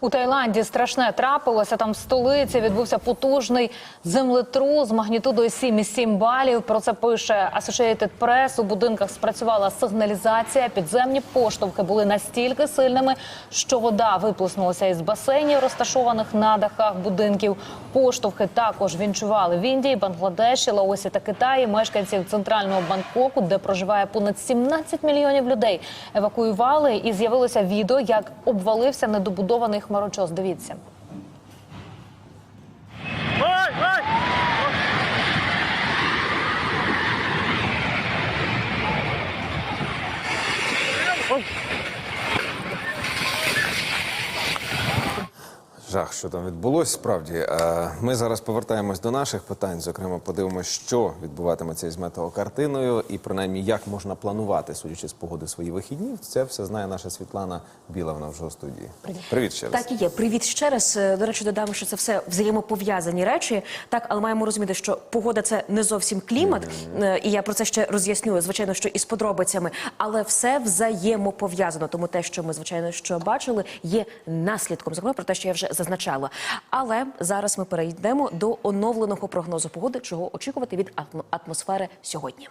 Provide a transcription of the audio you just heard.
У Таїланді страшне трапилося. Там в столиці відбувся потужний землетрус з магнітудою 7,7 балів. Про це пише Associated Press. У будинках спрацювала сигналізація. Підземні поштовхи були настільки сильними, що вода виплеснулася із басейнів, розташованих на дахах будинків. Поштовхи також вінчували в Індії, Бангладеші, Лаосі та Китаї. Мешканців центрального Бангкоку, де проживає понад 17 мільйонів людей, евакуювали і з'явилося відео, як обвалився недобудований хмарочос. Дивіться. Жах, що там відбулося, справді. Е, Ми зараз повертаємось до наших питань. Зокрема, подивимося, що відбуватиметься із метеокартиною, і принаймні як можна планувати, судячи з погоди свої вихідні. Це все знає наша Світлана Біла. Вона вже у студії. Привіт, ще раз. Так і є. Привіт ще раз. Е, До речі, додам, що це все взаємопов'язані речі. Так, але маємо розуміти, що погода це не зовсім клімат, Е, і я про це ще роз'ясню, звичайно, що із подробицями, але все взаємопов'язано. Тому те, що ми звичайно що бачили, є наслідком зокрема про те, що я вже зазначала. Але зараз ми перейдемо до оновленого прогнозу погоди, чого очікувати від атмо- атмосфери сьогодні.